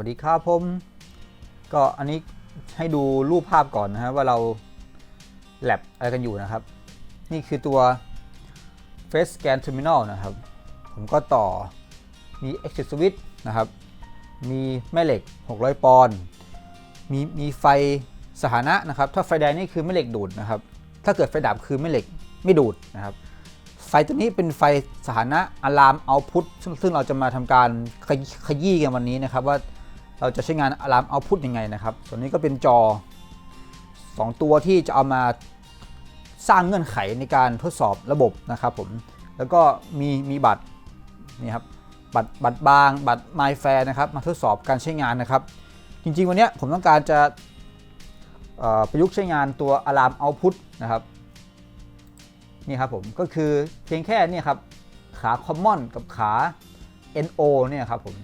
วัสดีครับผม ก็อันนี้ให้ดูรูปภาพก่อนนะฮะว่าเราแลบอะไรกันอยู่นะครับ นี่คือตัว Face Scan Terminal นะครับ ผมก็ต่อมี Exit Switch นะครับ มีแม่เหล็ก 600 ปอนด์มีมีไฟสถานะนะครับ ถ้าไฟแดงนี่คือแม่เหล็กดูดนะครับ ถ้าเกิดไฟดับคือแม่เหล็กไม่ดูดนะครับ ไฟตัวนี้เป็นไฟสถานะอะลามเอาพุทซึ่งเราจะมาทำการขขยี้กันวันนี้นะครับว่า เราจะใช้งานอะลามเอาพุทยังไงนะครับส่วนนี้ก็เป็นจอ 2 ตัวที่จะเอามาสร้างเงื่อนไขในการทดสอบระบบนะครับผมแล้วก็มีมีบัตรนี่ครับบัตรบัตรบาง บัตร My Fair นะครับมาทดสอบการใช้งานนะครับ จริงๆ วันเนี้ยผมต้องการจะประยุกต์ใช้งานตัวอะลามเอาพุทนะครับนี่ครับผมก็คือเพียงแค่เนี่ยครับขา Common กับขา NO เนี่ยครับผม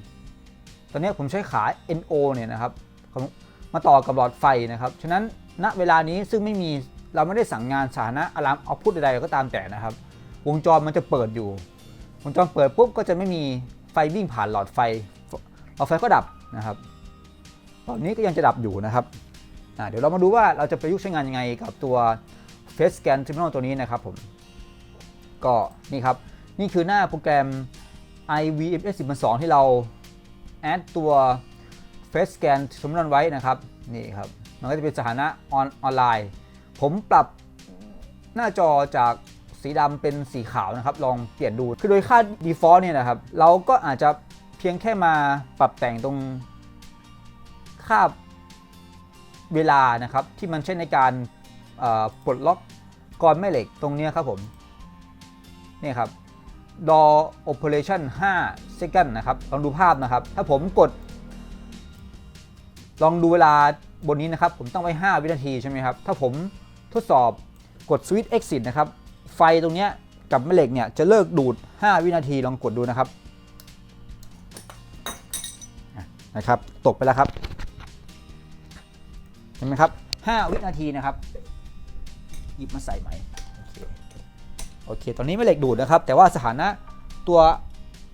ตอนนี้ผมใช้ขา NO เนี่ยนะครับมาต่อกับหลอดไฟนะครับ ฉะนั้นณเวลานี้ซึ่งไม่มีเราไม่ได้สั่งงานสาธารณะอะลามเอาพุทใดๆก็ตามแต่นะครับ วงจรมันจะเปิดอยู่ วงจรเปิดปุ๊บก็จะไม่มีไฟวิ่งผ่านหลอดไฟหลอดไฟก็ดับนะครับตอนนี้ก็ยังจะดับอยู่นะครับเดี๋ยวเรามาดูว่าเราจะประยุกต์ใช้งานยังไงกับตัว Face Scan Terminal ตัวนี้นะครับผมก็นี่ครับ นี่คือหน้าโปรแกรม IVMS 10ที่เรา แอดตัว Face Scan Terminal ไว้นะครับนี่ครับมันก็จะเป็นสถานะออนออนไลน์ ผมปรับหน้าจอจากสีดำเป็นสีขาวนะครับลองเปลี่ยนดูคือโดยค่า default เนี่ยนะครับเราก็อาจจะเพียงแค่มาปรับแต่งตรงค่าเวลานะครับที่มันใช้ในการปลดล็อกกรแม่เหล็กตรงนี้ครับผมนี่ครับ door operation 5 second นะครับ ลองดูภาพนะครับ ถ้าผมกด ลองดูเวลาบนนี้นะครับ ผมตั้งไว้ 5 วินาทีใช่ไหมครับ ถ้าผมทดสอบกด switch exit นะครับ ไฟตรงเนี้ยกับแม่เหล็กเนี่ยจะเลิกดูด 5 วินาทีลองกดดูนะครับนะครับ ตกไปแล้วครับ เห็นไหมครับ 5 วินาทีนะครับ หยิบมาใส่ใหม่ โอเค ตอนนี้ไม่เหล็กดูดนะครับ แต่ว่าสถานะตัว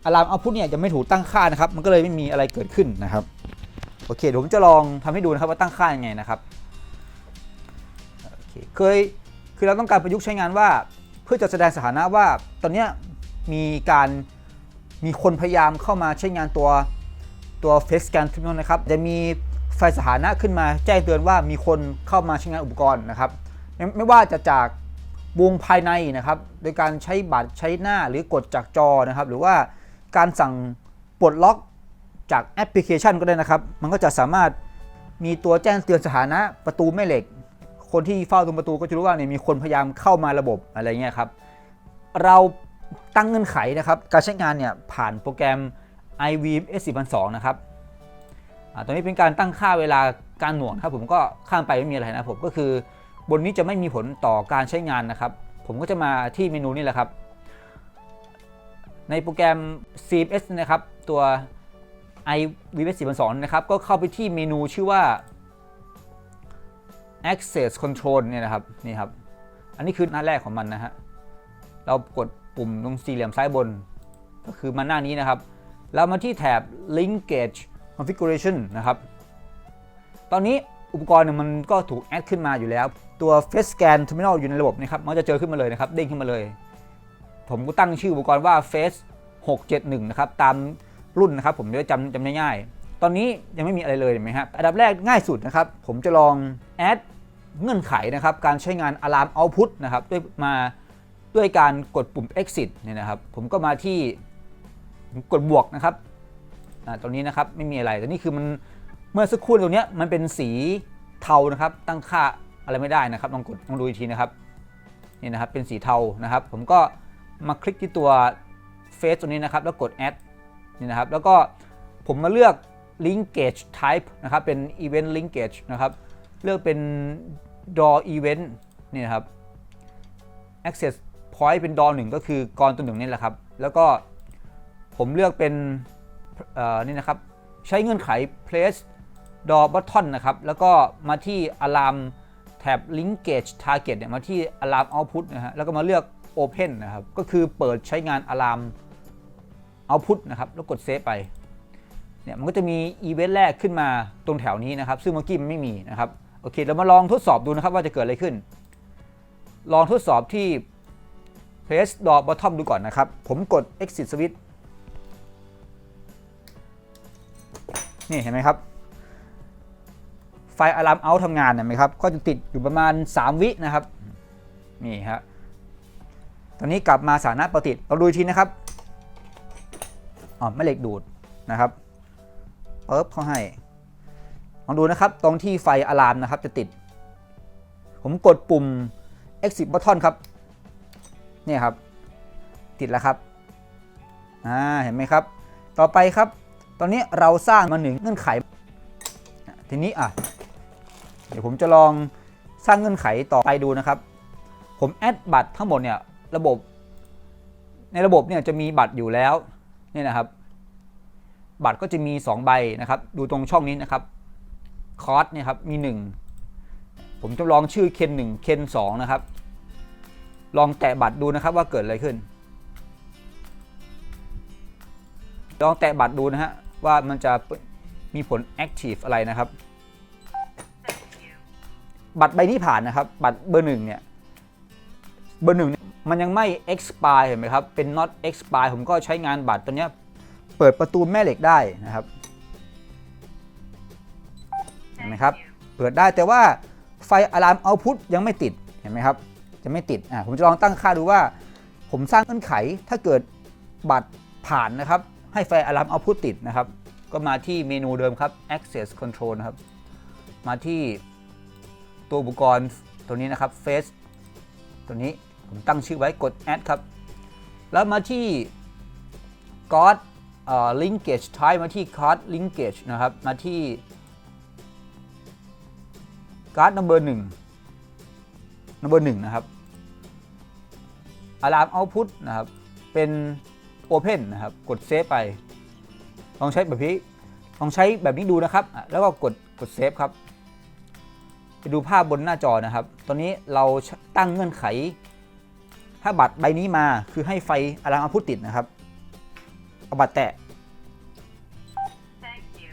อะลามเอาพุทเนี่ยยังไม่ถูกตั้งค่านะครับ มันก็เลยไม่มีอะไรเกิดขึ้นนะครับ โอเคเดี๋ยวผมจะลองทำให้ดูนะครับว่าตั้งค่ายังไงนะครับ โอเค เคย คือเราต้องการประยุกต์ใช้งานว่า เพื่อจะแสดงสถานะว่า ตอนนี้มีการ มีคนพยายามเข้ามาใช้งานตัวตัว Face scan t e r m i n นะครับ จะมีไฟสถานะขึ้นมาแจ้งเตือนว่ามีคนเข้ามาใช้งานอุปกรณ์นะครับ ไมไม่ว่าจะจาก วงภายในนะครับ โดยการใช้บัตรใช้หน้าหรือกดจากจอนะครับ หรือว่าการสั่งปลดล็อกจากแอปพลิเคชันก็ได้นะครับ มันก็จะสามารถมีตัวแจ้งเตือนสถานะประตูแม่เหล็ก คนที่เฝ้าตรงประตูก็จะรู้ว่าเนี่ยมีคนพยายามเข้ามาระบบอะไรเงี้ยครับ เราตั้งเงื่อนไขนะครับ การใช้งานเนี่ยผ่านโปรแกรม IVMS 4.2นะครับตัวนี้เป็นการตั้งค่าเวลาการหน่วงครับผมก็ข้ามไปไม่มีอะไรนะผมก็คือ บนนี้จะไม่มีผลต่อการใช้งานนะครับ ผมก็จะมาที่เมนูนี่แหละครับ ในโปรแกรม CMS นะครับตัว iVS 4.2นะครับก็เข้าไปที่เมนูชื่อว่า Access Control เนี่ยนะครับนี่ครับ อันนี้คือหน้าแรกของมันนะฮะเรากดปุ่มตรงสี่เหลี่ยมซ้ายบน ก็คือมาหน้านี้นะครับ เรามาที่แถบ Linkage Configuration นะครับ ตอนนี้อุปกรณ์เนี่ยมันก็ถูกแอดขึ้นมาอยู่แล้ว ตัว Face Scan Terminal อยู่ในระบบนะครับมันจะเจอขึ้นมาเลยนะครับเด้งขึ้นมาเลย ผมก็ตั้งชื่ออุปกรณ์ว่า Face 671 นะครับ ตามรุ่นนะครับ ผมจะจำจำง่ายตอนนี้ยังไม่มีอะไรเลยเห็นไหมครับอันดับแรกง่ายสุดนะครับ ผมจะลองแอดเงื่อนไขนะครับ การใช้งาน Alarm Output นะครับ ด้วยมาด้วยการกดปุ่ม Exit เนี่ยนะครับ ผมก็มาที่กดบวกนะครับอ่าตรงนี้นะครับไม่มีอะไรแต่นี่คือมันเมื่อสักครู่ตรงเนี้ยมันเป็นสีเทานะครับ ตั้งค่า อะไรไม่ได้นะครับลองกดลองดูอีกทีนะครับนี่นะครับเป็นสีเทานะครับ ผมก็มาคลิกที่ตัวเฟซตัวนี้นะครับ แล้วกด add นี่นะครับ แล้วก็ผมมาเลือก linkage type นะครับ เป็น event linkage นะครับ เลือกเป็น door event นี่นะครับ access point เป็น door หนึ่งก็คือกรตัวหนึ่งนี่แหละครับ แล้วก็ผมเลือกเป็นเนี่นะครับ ใช้เงื่อนไข place door button นะครับ แล้วก็มาที่ alarm แท็บ linkage target เนี่ยมาที่ alarm output นะฮะแล้วก็มาเลือก open นะครับ ก็คือเปิดใช้งาน alarm output นะครับ แล้วกด save ไป เนี่ยมันก็จะมีอีเวนต์แรกขึ้นมาตรงแถวนี้นะครับ ซึ่งเมื่อกี้มันไม่มีนะครับ โอเค เรามาลองทดสอบดูนะครับว่าจะเกิดอะไรขึ้น ลองทดสอบที่ press d o o bottom ดูก่อนนะครับ ผมกด exit switch นี่เห็นไหมครับ ฟอะลามเอาทำงานนไหมครับ ก็จะติดอยู่ประมาณ 3 วินะครับ นี่ฮะ ตอนนี้กลับมาสานะปกติเราดูทีนะครับ อ๋อแม่เหล็กดูดนะครับเปิบเขาให้ ลองดูนะครับ ตรงที่ไฟอะลามนะครับ จะติด ผมกดปุ่ม exit button ครับ เนี่ยครับ ติดแล้วครับ อ่า เห็นไหมครับ ต่อไปครับ ตอนนี้เราสร้างมาหนึ่งเงื่อนไขทีนี้อะ เดี๋ยวผมจะลองสร้างเงื่อนไขต่อไปดูนะครับ ผมแอดบัตรทั้งหมดเนี่ยระบบ ในระบบเนี่ยจะมีบัตรอยู่แล้วเนี่ยนะครับ บัตรก็จะมี 2 ใบนะครับ ดูตรงช่องนี้นะครับคอร์สเนี่ยครับมี 1 ผมจะลองชื่อเคน1เคน2นะครับ ลองแตะบัตรดูนะครับว่าเกิดอะไรขึ้น ลองแตะบัตรดูนะฮะว่ามันจะมีผล active อะไรนะครับ บัตรใบนี้ผ่านนะครับ บัตรเบอร์หนึ่งเนี่ยเบอร์หนึ่งมันยังไม่ expire เห็นไหมครับ เป็น not expire ผมก็ใช้งานบัตรตัวเนี้ยเปิดประตูแม่เหล็กได้นะครับเห็นไหมครับ เปิดได้แต่ว่าไฟอะลามเอาพุทยังไม่ติดเห็นไหมครับ จะไม่ติดอ่าผมจะลองตั้งค่าดูว่า ผมสร้างเงื่อนไขถ้าเกิดบัตรผ่านนะครับ ให้ไฟอะลามเอาพุทติดนะครับ ก็มาที่เมนูเดิมครับ access control นะครับ มาที่ ตัวอุปกรณ์ตัวนี้นะครับ face ตัวนี้ผมตั้งชื่อไว้กด add ครับ แล้วมาที่ god เอ่อ linkage type มาที่ card linkage นะครับ มาที่ card number 1 number 1นะครับ alarm output นะครับ เป็น open นะครับ กด save ไป ลองใช้แบบนี้ ลองใช้แบบนี้ดูนะครับ แล้วก็กด กด save ครับ ไปดูภาพบนหน้าจอนะครับ ตอนนี้เราตั้งเงื่อนไข ถ้าบัตรใบนี้มาคือให้ไฟอะลามอาพุทติดนะครับ เอาบัตรแตะ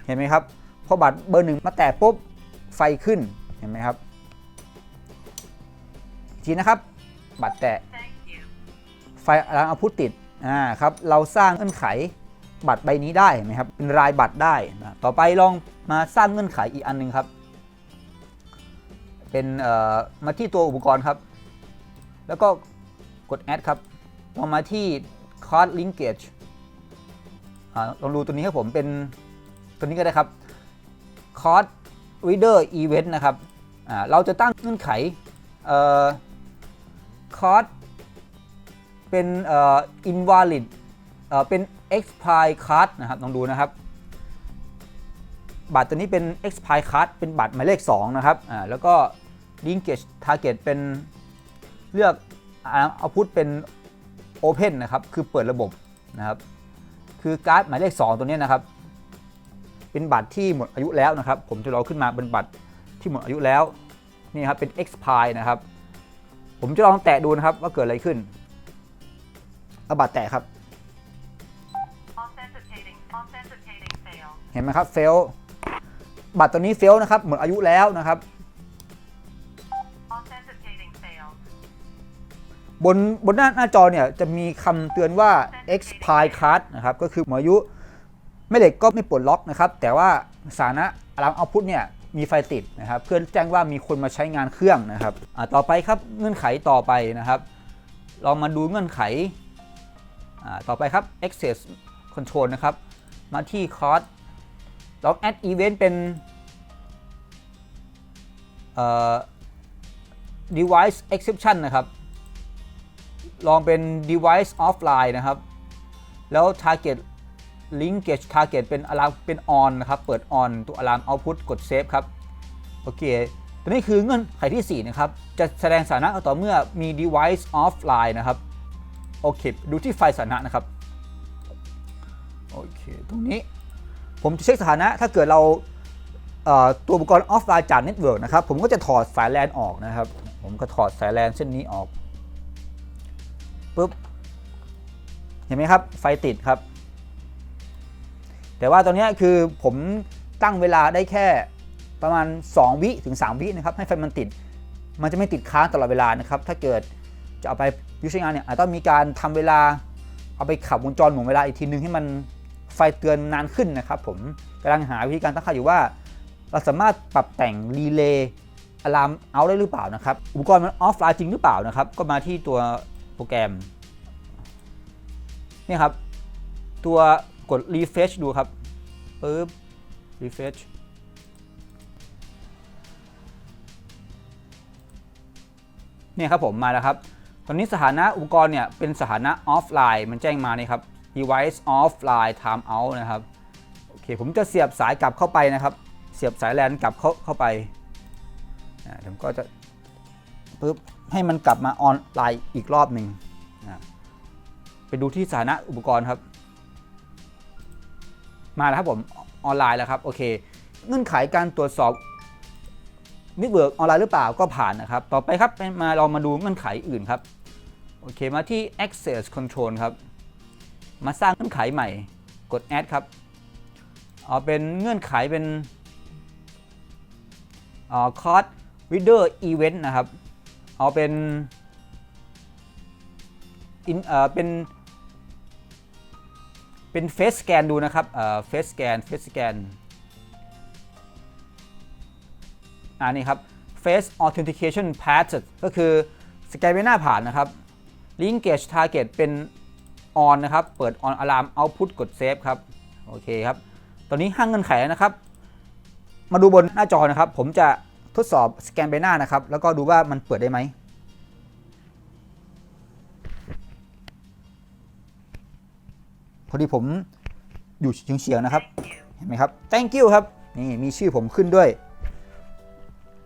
เห็นไหมครับ พอบัตรเบอร์หนึ่งมาแตะปุ๊บ ไฟขึ้น เห็นไหมครับ ทีนะครับ บัตรแตะ ไฟอะลามอาพุทติด อ่าครับ เราสร้างเงื่อนไขบัตรใบนี้ได้เห็นไหมครับ เป็นรายบัตรได้นะต่อไปลองมาสร้างเงื่อนไขอีกอันหนึ่งครับ เป็นมาที่ตัวอุปกรณ์ครับ แล้วก็กด add ครับลงมาที่ card linkage อลองดูตัวนี้ครับผมเป็นตัวนี้ก็ได้ครับ card reader event นะครับเราจะตั้งเงื่อนไขเอ่อ card เป็นอ่อ invalid เอ่อเป็น expire card นะครับลองดูนะครับบัตรตัวนี้เป็น expire card เป็นบัตรหมายเลข 2 นะครับ อ่า แล้วก็ linkage target เป็นเลือกเอาพุทเป็น open นะครับ คือเปิดระบบนะครับ คือการ์ดหมายเลข 2 ตัวนี้นะครับ เป็นบัตรที่หมดอายุแล้วนะครับ ผมจะรอขึ้นมาเป็นบัตรที่หมดอายุแล้วนี่ครับเป็น expire นะครับ ผมจะลองแตะดูนะครับว่าเกิดอะไรขึ้นเอาบัตรแตะครับ Authenticating. Authenticating fail. เห็นไหมครับ fail บัตรตัวนี้ fail นะครับหมดอายุแล้วนะครับ บนบนหน้าหน้าจอเนี่ยจะมีคำเตือนว่า expire card นะครับ ก็คือหมดอายุแม่เหล็กก็ไม่ปลดล็อกนะครับ แต่ว่าสานะอารามเอาพุทเนี่ยมีไฟติดนะครับ เพื่อแจ้งว่ามีคนมาใช้งานเครื่องนะครับอ่าต่อไปครับเงื่อนไขต่อไปนะครับ เรามาดูเงื่อนไขอ่าต่อไปครับ access control นะครับ มาที่ card เรา add event เป็นเอ่อ device exception นะครับ ลองเป็น device offline นะครับ แล้ว target linkage target เป็น alarm เป็น on นะครับ เปิด on ตัว alarm output กด save ครับ โอเคตัวนี้คือเงื่อนไขที่ 4 นะครับ จะแสดงสถานะต่อเมื่อมี device offline นะครับ โอเค ดูที่ไฟล์สถานะนะครับ โอเค ตรงนี้ผมจะเช็คสถานะถ้าเกิดเราตัวอุปกรณ์ออฟไลน์จากเน็ตเวิร์กนะครับ ผมก็จะถอดสายแลนออกนะครับ ผมก็ถอดสายแลนเส้นนี้ออก ปุ๊บเห็นไหมครับ ไฟติดครับ แต่ว่าตอนนี้คือผมตั้งเวลาได้แค่ประมาณ 2 วิถึง 3 วินะครับ ให้ไฟมันติด มันจะไม่ติดค้างตลอดเวลานะครับ ถ้าเกิดจะเอาไปยุใช้งานเนี่ยอาจต้องมีการทำเวลาเอาไปขับวงจรหน่วงเวลาอีกทีนึงให้มันไฟเตือนนานขึ้นนะครับ ผมกำลังหาวิธีการตั้งค่าอยู่ว่า เราสามารถปรับแต่งรีเลย์อะลามเอาได้หรือเปล่านะครับ อุปกรณ์มันออฟไลน์จริงหรือเปล่านะครับ ก็มาที่ตัว โปรแกรมนี่ครับ ตัวกด refresh ดูครับปึ๊บ refresh เนี่ยครับผมมาแล้วครับ ตอนนี้สถานะอุปกรณ์เนี่ยเป็นสถานะออฟไลน์มันแจ้งมานี่ครับ device offline time out นะครับ โอเค ผมจะเสียบสายกลับเข้าไปนะครับ เสียบสายแลนกลับเข้าเข้าไปอ่าผมก็จะ ปึ๊บให้มันกลับมาออนไลน์อีกรอบหนึ่งไปดูที่สถานะอุปกรณ์ครับ มาแล้วครับผมออนไลน์แล้วครับโอเค เงื่อนไขการตรวจสอบนิเวิร์กออนไลน์หรือเปล่าก็ผ่านนะครับ ต่อไปครับมาเรามาดูเงื่อนไขอื่นครับโอเคมาที่ access control ครับ มาสร้างเงื่อนไขใหม่กด add ครับเอาเป็นเงื่อนไขเป็นอ่า card reader event นะครับ เอาเป็น in เอ่อเป็นเป็น face scan ดูนะครับเอ่อ face scan face scan อ่านี่ครับ face authentication path ก็คือสแกนไม่หน้าผ่านนะครับ linkage target เป็น on นะครับ เปิด on alarm output กด save ครับ โอเคครับ ตอนนี้ห้างเงื่อนไขนะครับ มาดูบนหน้าจอนะครับ ผมจะ ทดสอบสแกนใบหน้านะครับ แล้วก็ดูว่ามันเปิดได้ไหมพอดีผมอยู่เฉียงๆนะครับ เห็นไหมครับ thank you ครับ นี่มีชื่อผมขึ้นด้วย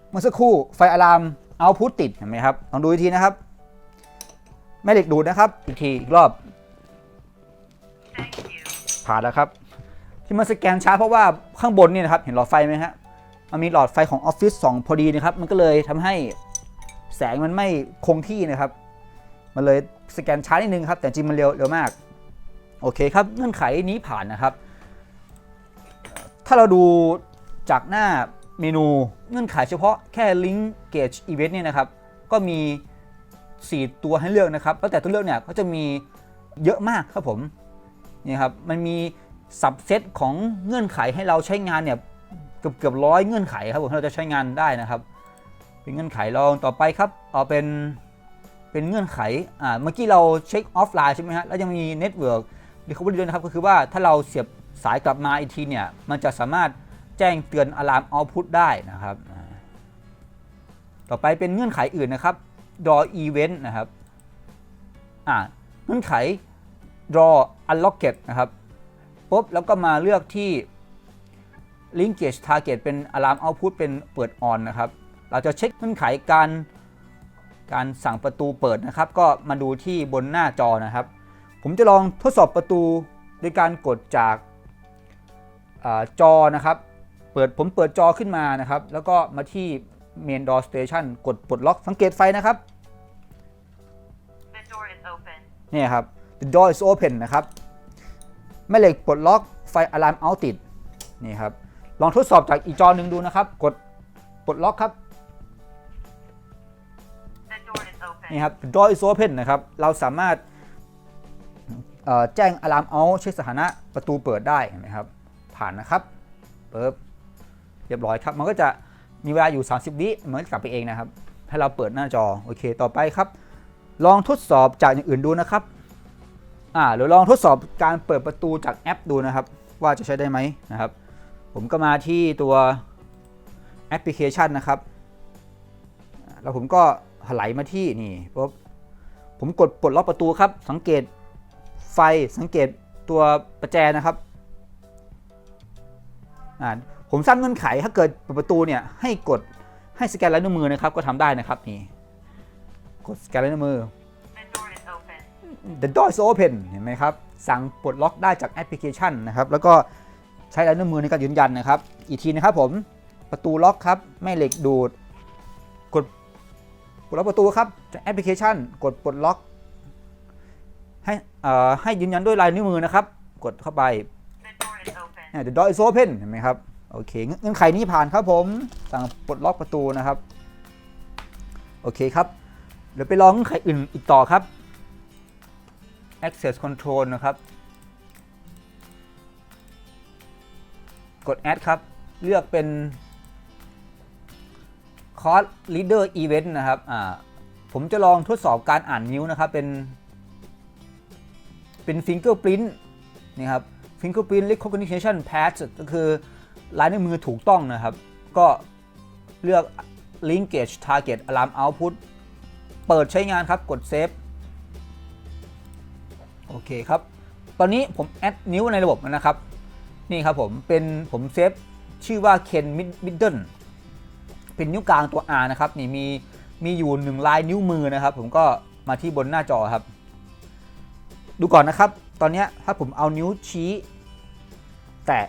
เมื่อสักครู่ไฟอะลามเอาพุตติด เห็นไหมครับ ลองดูอีกทีนะครับ แม่เหล็กดูดนะครับ อีกทีอีกรอบ Thank you. ผ่านแล้วครับ ที่มันสแกนช้าเพราะว่าข้างบนนี่นะครับ เห็นหลอดไฟไหมฮะ มันมีหลอดไฟของออฟฟิศ2พอดีนะครับ มันก็เลยทำให้แสงมันไม่คงที่นะครับ มันเลยสแกนช้านิดนึงครับ แต่จริงมันเร็วเร็วมาก โอเคครับ เงื่อนไขนี้ผ่านนะครับ ถ้าเราดูจากหน้าเมนูเงื่อนไขเฉพาะแค่ Link Gauge Event เนี่ยนะครับ ก็มี 4 ตัวให้เลือกนะครับ แล้วแต่ตัวเลือกเนี่ยก็จะมีเยอะมากครับผมนี่ครับ มันมีสับเซตของเงื่อนไขให้เราใช้งานเนี่ย เกือบเกือบร้อยเงื่อนไขครับผมเราจะใช้งานได้นะครับ เป็นเงื่อนไขลองต่อไปครับ เอาเป็นเป็นเงื่อนไขอ่าเมื่อกี้เราเช็คออฟไลน์ใช่ไหมฮะแล้วยังมีเน็ตเวิร์กรีคอเวอรี่ด้วยนะครับก็คือว่าถ้าเราเสียบสายกลับมาอีกทีเนี่ย มันจะสามารถแจ้งเตือนอะลามเอาพุตได้นะครับ ต่อไปเป็นเงื่อนไขอื่นนะครับ draw event นะครับอ่าเงื่อนไข draw unlocked นะครับปุ๊บแล้วก็มาเลือกที่ linkage target เป็น alarm output เป็นเปิด on นะครับ เราจะเช็คเงื่อนไขการการสั่งประตูเปิดนะครับ ก็มาดูที่บนหน้าจอนะครับ ผมจะลองทดสอบประตูโดยการกดจากอาจอนะครับ เปิดผมเปิดจอขึ้นมานะครับ แล้วก็มาที่ main door station กดปลดล็อกสังเกตไฟนะครับ The door is open. เนี่ยครับ the door is open นะครับแม่เหล็กปลดล็อกไฟ alarm out ติดนี่ครับ ลองทดสอบจากอีกจอหนึ่งดูนะครับ กดปลดล็อกครับ The door is open. นี่ครับ the door is open นะครับ เราสามารถเอ่อแจ้ง alarm out เช็คสถานะประตูเปิดได้เห็นไหมครับ ผ่านนะครับเปิบเรียบร้อยครับ มันก็จะมีเวลาอยู่ 30 วิมันก็กลับไปเองนะครับ ให้เราเปิดหน้าจอ โอเค ต่อไปครับ ลองทดสอบจากอย่างอื่นดูนะครับอ่าเดี๋ยวลองทดสอบการเปิดประตูจากแอปดูนะครับ ว่าจะใช้ได้ไหมนะครับ ผมก็มาที่ตัวแอปพลิเคชันนะครับ แล้วผมก็ไหลมาที่นี่ปุ๊บผมกดปลดล็อกประตูครับ สังเกตไฟสังเกตตัวประแจนะครับผมสร้างเงื่อนไขถ้าเกิดเปิดประตูเนี่ยให้กดให้สแกนลายนิ้วมือนะครับก็ทำได้นะครับนี่กดสแกนลายนิ้วมือ The door is open เห็นไหมครับ สั่งปลดล็อกได้จากแอปพลิเคชันนะครับ แล้วก็ ใช้ลายนิ้วมือในการยืนยันนะครับ อีกทีนะครับผมประตูล็อกครับแม่เหล็กดูด กดปลดล็อกประตูครับแอปพลิเคชัน กดปลดล็อก ให้อ่อให้ยืนยันด้วยลายนิ้วมือนะครับ กดเข้าไป The door is open. เนี่ย the door is open เห็นไหมครับโอเคเงื่อนเงื่อนไขนี้ผ่านครับผมสั่งปลดล็อกประตูนะครับโอเคครับเดี๋ยวไปลองเงื่อนไขอื่นอีกต่อครับ access control นะครับ กด add ครับ เลือกเป็น course leader event นะครับ อ่า ผมจะลองทดสอบการอ่านนิ้วนะครับ เป็น เป็น fingerprint นี่ครับ fingerprint recognition pass ก็คือลายนิ้วมือถูกต้องนะครับ ก็เลือก linkage target alarm output เปิดใช้งานครับ กด save โอเคครับ ตอนนี้ผมแอดนิ้วในระบบแล้วนะครับ นี่ครับผมเป็นผมเซฟชื่อว่า Ken Middle เป็นนิ้วกลางตัว R นะครับนี่มีมีอยู่หนึ่งลายนิ้วมือนะครับ ผมก็มาที่บนหน้าจอครับ ดูก่อนนะครับ ตอนเนี้ยถ้าผมเอานิ้วชี้ แตะ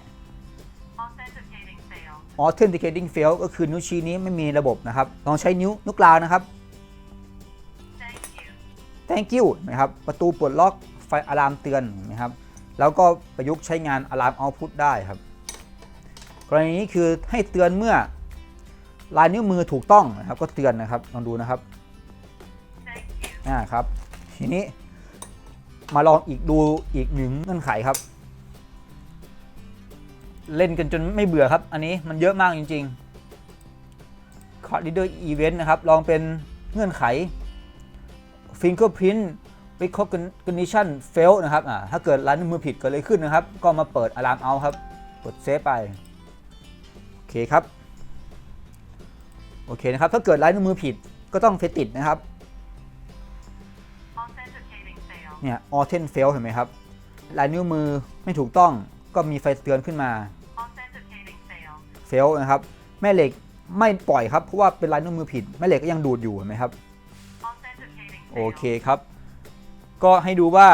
Authenticating failed. authenticating fail ก็คือนิ้วชี้นี้ไม่มีระบบนะครับ ลองใช้นิ้วนิ้วกลางนะครับ Thank you. thank you นะครับ ประตูปลดล็อกไฟอะลามเตือนนะครับ แล้วก็ประยุกต์ใช้งานอะลามเอาพุตได้ครับ กรณีนี้คือให้เตือนเมื่อลายนิ้วมือถูกต้องนะครับ ก็เตือนนะครับลองดูนะครับ Thank you. อ่าครับทีนี้มาลองอีกดูอีกหนึ่งเงื่อนไขครับ เล่นกันจนไม่เบื่อครับ อันนี้มันเยอะมากจริงๆ Card Leader Event นะครับ ลองเป็นเงื่อนไข Fingerprint Recognition Fail นะครับอ่าถ้าเกิดร้านวมือผิดเกิดอะไรขึ้นนะครับ ก็มาเปิดอะลามเอาครับ กดเซฟไป โอเคครับ โอเคนะครับ ถ้าเกิดลายนิ้วมือผิดก็ต้องไปติดนะครับ เนี่ย authent fail เห็นไหมครับลายนิ้วมือไม่ถูกต้องก็มีไฟเตือนขึ้นมา Authenticating failed. fail นะครับ แม่เหล็กไม่ปล่อยครับ เพราะว่าเป็นลายนิ้วมือผิด แม่เหล็กก็ยังดูดอยู่เห็นไหมครับ โอเคครับ ก็ให้ดูว่า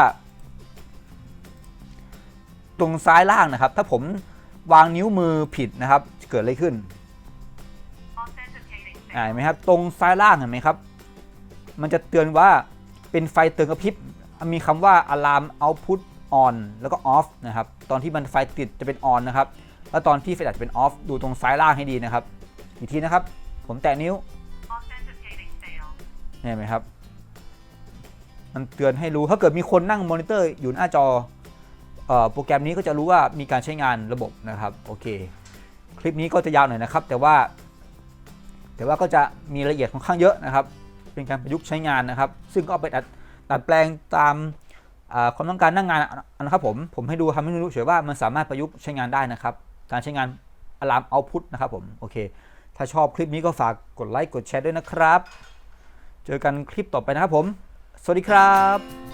ตรงซ้ายล่างนะครับ ถ้าผมวางนิ้วมือผิดนะครับจะเกิดอะไรขึ้น Authenticating อ่า failed. เห็นไหมครับ ตรงซ้ายล่างเห็นไหมครับ มันจะเตือนว่าเป็นไฟเตือนกระพริบ มีคำว่า alarm output on แล้วก็ off นะครับ ตอนที่มันไฟติดจะเป็น on นะครับ แล้วตอนที่ไฟดับจะเป็น off ดูตรงซ้ายล่างให้ดีนะครับ อีกทีนะครับ ผมแตะนิ้ว Authenticating failed. เห็นไหมครับ มันเตือนให้รู้ถ้าเกิดมีคนนั่งมอนิเตอร์อยู่หน้าจอโปรแกรมนี้ก็จะรู้ว่ามีการใช้งานระบบนะครับโอเค คลิปนี้ก็จะยาวหน่อยนะครับ แต่ว่า แต่ว่าก็จะมีรายละเอียดค่อนข้างเยอะนะครับ เป็นการประยุกต์ใช้งานนะครับ ซึ่งก็เอาไปดัดดัดแปลงตามความต้องการนั่งงานนะครับผมผมให้ดูทำให้รู้เฉยว่ามันสามารถประยุกต์ใช้งานได้นะครับ การใช้งานอะลามเอาพุตนะครับผมโอเค ถ้าชอบคลิปนี้ก็ฝากกดไลค์กดแชร์ด้วยนะครับ เจอกันคลิปต่อไปนะครับผม สวัสดีครับ